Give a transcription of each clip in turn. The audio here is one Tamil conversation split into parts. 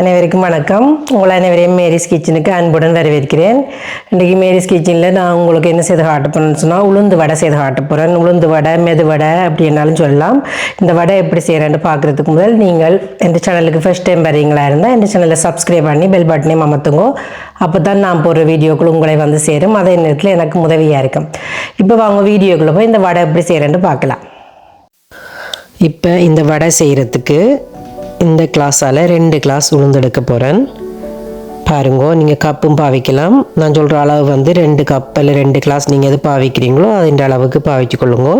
அனைவருக்கும் வணக்கம். உங்களை அனைவரையும் மேரிஸ் கிச்சனுக்கு அன்புடன் வரவேற்கிறேன். இன்றைக்கி மேரிஸ் கிச்சனில் நான் உங்களுக்கு என்ன செய்து காட்ட போகிறேன்னு சொன்னால் உளுந்து வடை செய்து காட்ட போகிறேன் உளுந்து வடை மெது வடை அப்படின்னாலும் சொல்லலாம். இந்த வடை எப்படி செய்கிறேன்னு பார்க்குறதுக்கு முதல் நீங்கள் எந்த சேனலுக்கு ஃபஸ்ட் டைம் வரீங்களா இருந்தால் எந்த சேனலை சப்ஸ்கிரைப் பண்ணி பெல் பட்டனையும் அமர்த்துங்கோ. அப்போ தான் நான் போடுற வீடியோக்குள் உங்களை வந்து சேரும். அதே நேரத்தில் எனக்கு உதவியாக இருக்கும். இப்போ வாங்க வீடியோக்குள்ளே போய் இந்த வடை எப்படி செய்கிறேன்னு பார்க்கலாம். இப்போ இந்த வடை செய்கிறதுக்கு இந்த கிளாஸால் ரெண்டு கிளாஸ் உளுந்தெடுக்க போகிறேன் பாருங்க நீங்கள் கப்பும் பாவிக்கலாம். நான் சொல்கிற அளவு வந்து ரெண்டு கப் இல்லை ரெண்டு கிளாஸ் நீங்கள் எது பாவிக்கிறீங்களோ அதன் அளவுக்கு பாவிச்சு கொள்ளுங்கோ.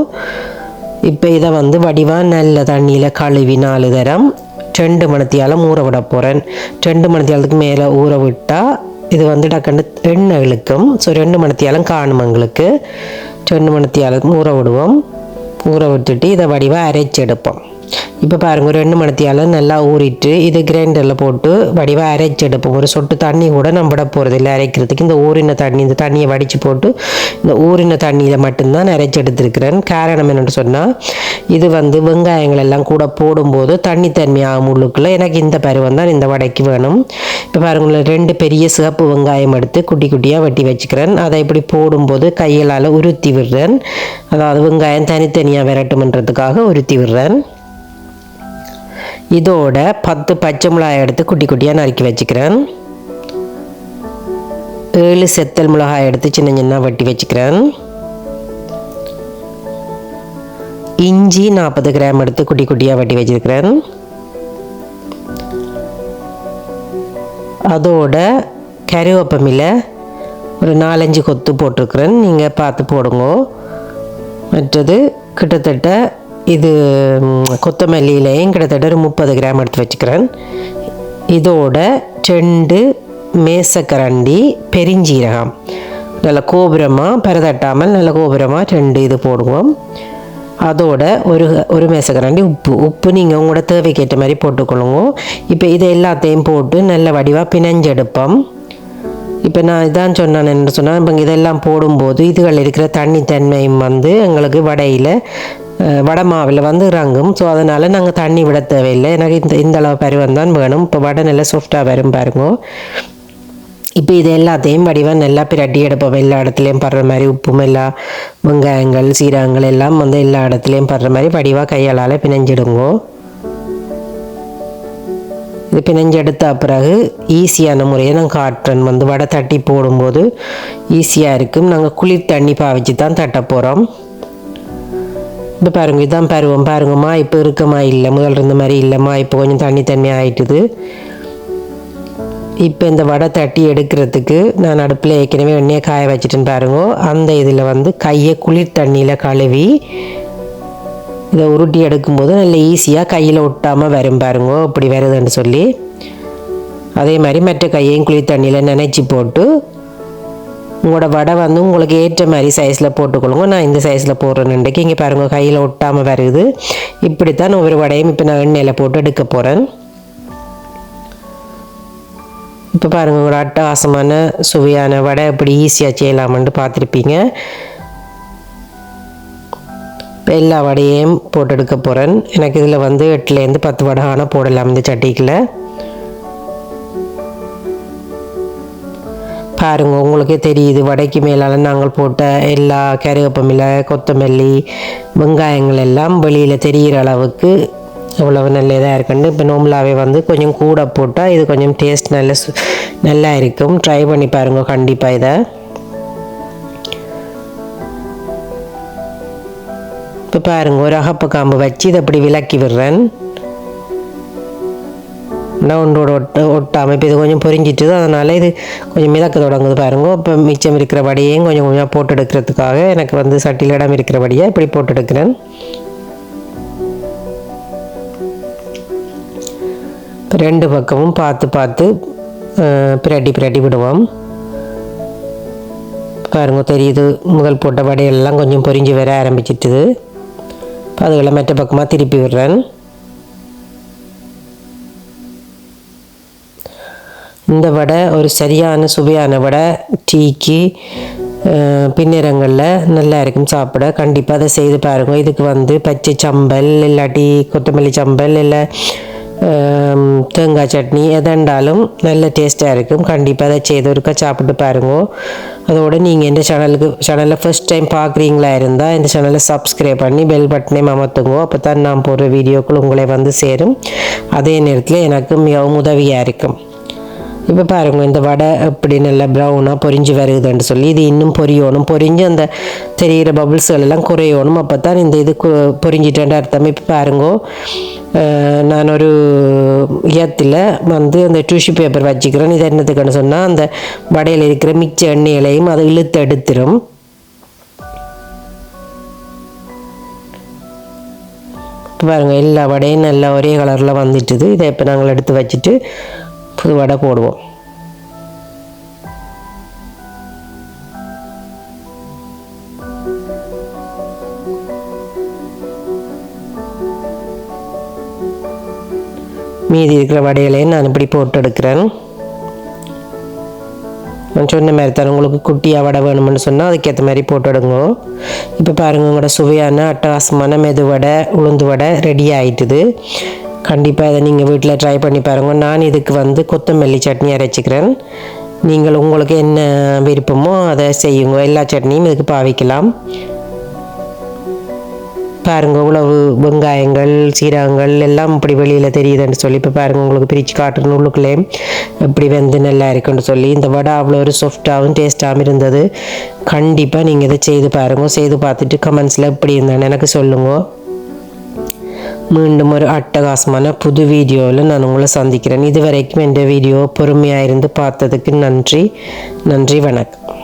இப்போ இதை வந்து வடிவாக நல்ல தண்ணியில் கழுவி நாலு தரம். ரெண்டு மணத்தியால் ஊற விட போகிறேன் ரெண்டு மணத்தியாலத்துக்கு மேலே ஊற விட்டால் இது வந்து டக்குன்னு எண்ணெய் இழுக்கும். ஸோ ரெண்டு மணத்தியாலும் காணும் எங்களுக்கு ரெண்டு மணத்தியாலும் ஊற விடுவோம். ஊற விட்டுட்டு இதை வடிவாக அரைச்சி எடுப்போம். இப்போ பாருங்கள் ஒரு ரெண்டு மணத்தியால் நல்லா ஊறிட்டு இது கிரைண்டரில் போட்டு வடிவாக அரைச்சி எடுப்போம். ஒரு சொட்டு தண்ணி கூட நம்ம விட போகிறது இல்லை அரைக்கிறதுக்கு. இந்த ஊறின தண்ணி இந்த தண்ணியை வடித்து போட்டு இந்த ஊறின தண்ணியில் மட்டும்தான் நான் அரைச்சி எடுத்திருக்கிறேன். காரணம் என்னென்னு சொன்னால் இது வந்து வெங்காயங்கள் எல்லாம் கூட போடும்போது தண்ணி தன்மையாகும் உள்ளுக்குள்ளே. எனக்கு இந்த பருவம் தான் இந்த வடைக்கு வேணும். இப்போ பாருங்கள் ரெண்டு பெரிய சிவப்பு வெங்காயம் எடுத்து குட்டி குட்டியாக வெட்டி வச்சுக்கிறேன். அதை இப்படி போடும்போது கைகளால் உருத்தி விடுறேன். அதாவது வெங்காயம் தனித்தனியாக விரட்டுமன்றதுக்காக உருத்தி விடுறேன். இதோட பத்து பச்சை மிளகாய் எடுத்து குட்டி குட்டியாக நறுக்கி வச்சுக்கிறேன். ஏழு செத்தல் மிளகாய் எடுத்து சின்ன சின்ன வெட்டி வச்சுக்கிறேன். இஞ்சி நாற்பது கிராம் எடுத்து குட்டி குட்டியாக வெட்டி வச்சுருக்கிறேன். அதோட கருவேப்பமில ஒரு நாலஞ்சு கொத்து போட்டிருக்கிறேன். நீங்கள் பார்த்து போடுங்க. மற்றது கிட்டத்தட்ட இது கொத்தமல்லியிலையும் கிட்டத்தட்ட ஒரு முப்பது கிராம் எடுத்து வச்சுக்கிறேன். இதோட செண்டு மேசக்கரண்டி பெருஞ்சீரகம். நல்ல கோபுரமாக பரதட்டாமல் நல்ல கோபுரமாக ரெண்டு இது போடுவோம். அதோட ஒரு ஒரு மேசக்கரண்டி உப்பு. உப்பு நீங்கள் உங்களோட தேவைக்கேற்ற மாதிரி போட்டுக்கொள்ளுங்க. இப்போ இதை எல்லாத்தையும் போட்டு நல்ல வடிவாக பிணைஞ்செடுப்போம். இப்போ நான் இதான் சொன்னேன் என்ன சொன்னால் இப்போ இதெல்லாம் போடும்போது இதுகள் இருக்கிற தண்ணி தன்மையும் வந்து எங்களுக்கு வடையில் வடமாவில் வடை மாவில் வந்து இறங்கும். ஸோ அதனால் நாங்கள் தண்ணி விட தேவையில்லை. எனக்கு இந்த இந்த அளவு பருவம் தான் வேணும். இப்போ வடை நல்லா சாஃப்டாக வரும் பாருங்க. இப்போ இது எல்லாத்தையும் வடிவாக நல்லா பிரட்டி எடுப்போம். எல்லா இடத்துலையும் படுற மாதிரி உப்பும் எல்லா வெங்காயங்கள் சீரகங்கள் எல்லாம் வந்து எல்லா இடத்துலையும் படுற மாதிரி வடிவாக கையாளால் பிணைஞ்சிடுங்கோ. இது பிணைஞ்செடுத்த பிறகு ஈஸியான முறையை நாங்கள் காட்டுறேன் வந்து வடை தட்டி போடும்போது ஈஸியாக இருக்கும். நாங்கள் குளிர் தண்ணி பாவிச்சு தான் தட்ட போகிறோம் இப்போ பாருங்க இதான் பருவம். பாருங்கம்மா இப்போ இருக்கமா இல்லை முதல் இருந்த மாதிரி இல்லைம்மா இப்போ கொஞ்சம் தண்ணி தண்ணி ஆயிட்டுது. இப்போ இந்த வடை தட்டி எடுக்கிறதுக்கு நான் அடுப்பில் ஏற்கனவே எண்ணெயை காய வச்சுட்டேன்னு பாருங்க. அந்த இதில் வந்து கையை குளிர் தண்ணியில் கழுவி இதை உருட்டி எடுக்கும்போது நல்ல ஈஸியாக கையில் ஒட்டாமல் வரும் பாருங்க இப்படி வருதுன்னு சொல்லி. அதே மாதிரி மற்ற கையையும் குளிர் தண்ணியில் நனைச்சி போட்டு உங்களோட வடை வந்து உங்களுக்கு ஏற்ற மாதிரி சைஸில் போட்டுக்கொள்ளுங்க. நான் இந்த சைஸில் போடுறேன் இன்றைக்கு. இங்கே பாருங்கள் கையில் ஒட்டாமல் வருது. இப்படித்தான் ஒவ்வொரு வடையும் இப்போ நான் எண்ணெயில் போட்டு எடுக்க போகிறேன் இப்போ பாருங்கள் ஒரு அட்டகாசமான சுவையான வடை எப்படி ஈஸியாக செய்யலாமன்ட்டு பார்த்துருப்பீங்க. இப்போ எல்லா வடையையும் போட்டு எடுக்க போகிறேன் எனக்கு இதில் வந்து எட்டுலேருந்து பத்து வடை ஆனால் போடலாம் இந்த சட்டிக்கில் பாருங்க உங்களுக்கே தெரியுது. வடைக்கு மேலால் நாங்கள் போட்ட எல்லா கருவேப்பமில்லை கொத்தமல்லி வெங்காயங்கள் எல்லாம் வெளியில் தெரிகிற அளவுக்கு அவ்வளவு நல்ல இதாக இருக்குன்னு இப்போ நோம்பலாவே வந்து கொஞ்சம் கூட போட்டால் இது கொஞ்சம் டேஸ்ட் நல்ல சு- நல்லா இருக்கும். ட்ரை பண்ணி பாருங்க கண்டிப்பாக இதை. இப்போ பாருங்க ஒரு அகப்பு காம்பு வச்சு இதை அப்படி விலக்கி விடுறேன். ஒன்றோட ஒட்ட ஒட்டாமல் அமைப்பு இது கொஞ்சம் பொறிஞ்சிட்டுது அதனால் இது கொஞ்சம் மிதக்க தொடங்குது பாருங்க. இப்போ மிச்சம் இருக்கிற வடையையும் கொஞ்சம் கொஞ்சமாக போட்டு எடுக்கிறதுக்காக எனக்கு வந்து சட்டியில் இடம் இருக்கிற வடியை இப்படி போட்டு எடுக்கிறேன். ரெண்டு பக்கமும் பார்த்து பார்த்து பிரட்டி பிரட்டி விடுவோம். பாருங்க தெரியுது. முதல் போட்ட வடையெல்லாம் கொஞ்சம் பொரிஞ்சு வர ஆரம்பிச்சிட்டுது. இப்போ அதுகளை மற்ற பக்கமாக திருப்பி விடுறேன். இந்த வடை ஒரு சரியான சுவையான வடை. டீக்கு பின்னிறங்களில் நல்லா இருக்கும் சாப்பிட. கண்டிப்பாக அதை செய்து பாருங்க. இதுக்கு வந்து பச்சை சம்பல் இல்லாட்டி கொத்தமல்லி சம்பல் இல்லை தேங்காய் சட்னி எதாண்டாலும் நல்ல டேஸ்ட்டாக இருக்கும். கண்டிப்பாக அதை செய்து ஒருக்கா சாப்பிட்டு பாருங்க. அதோடு நீங்கள் இந்த சேனலுக்கு சேனலில் ஃபஸ்ட் டைம் பார்க்குறீங்களா இருந்தால் இந்த சேனலை சப்ஸ்கிரைப் பண்ணி பெல் பட்டனை அமர்த்துங்க. அப்போ தான் நான் போடுற வீடியோக்கள் உங்களை வந்து சேரும். அதே நேரத்தில் எனக்கு மிகவும் உதவியாக இருக்கும். இப்போ பாருங்க இந்த வடை எப்படி நல்லா ப்ரௌனாக பொரிஞ்சு வருதுன்னு சொல்லி இது இன்னும் பொரியணும். பொரிஞ்சு அந்த தெரிகிற பபுள்ஸ்கள் எல்லாம் குறையணும். அப்போ தான் இந்த இது கு- அர்த்தம். இப்போ பாருங்க நான் ஒரு இடத்துல வந்து அந்த டிஷ்யூ பேப்பர் வச்சுக்கிறேன். இது என்னத்துக்குன்னு சொன்னால் அந்த வடையில் இருக்கிற மிச்ச எண்ணெயிலையும் அதை இழுத்து எடுத்துரும். இப்போ பாருங்கள் எல்லா வடையும் நல்லா ஒரே கலரில் வந்துட்டுது. இதை இப்போ நாங்கள் எடுத்து வச்சுட்டு புது வடை போடுவோம் மீதி இருக்கிற வடைகளையும் நான் இப்படி போட்டு எடுக்கிறேன் நான் சொன்ன மாதிரி தான் உங்களுக்கு குட்டியாக வடை வேணும்னு சொன்னால் அதுக்கேற்ற மாதிரி போட்டு எடுங்க இப்போ பாருங்கள் உங்களோட சுவையான அட்டகாசமான மெது வடை உளுந்து வடை ரெடி ஆயிட்டுது கண்டிப்பாக இதை நீங்கள் வீட்டில் ட்ரை பண்ணி பாருங்கள் நான் இதுக்கு வந்து கொத்தமல்லி சட்னி அரைச்சிக்கிறேன். நீங்கள் உங்களுக்கு என்ன விருப்பமோ அதை செய்யுங்க. எல்லா சட்னியும் இதுக்கு பாவிக்கலாம். பாருங்கள் உழவு வெங்காயங்கள் சீரகங்கள் எல்லாம் இப்படி வெளியில் தெரியுதுன்னு சொல்லி இப்போ பாருங்கள் உங்களுக்கு பிரித்து காட்டுறேன் உள்ளுக்குள்ளே. இப்படி வெந்து நல்லா இருக்குன்னு சொல்லி இந்த வடை அவ்வளோ ஒரு சாஃப்டாகவும் டேஸ்ட்டாகவும் இருந்தது. கண்டிப்பாக நீங்கள் இதை செய்து பாருங்கள் செய்து பார்த்துட்டு கமெண்ட்ஸில் எப்படி இருந்தான்னு எனக்கு சொல்லுங்கள் மீண்டும் ஒரு அட்டகாசமான புது வீடியோவில் நான் உங்களை சந்திக்கிறேன். இது வரைக்கும் இந்த வீடியோ பொறுமையாக இருந்து பார்த்ததுக்கு நன்றி நன்றி வணக்கம்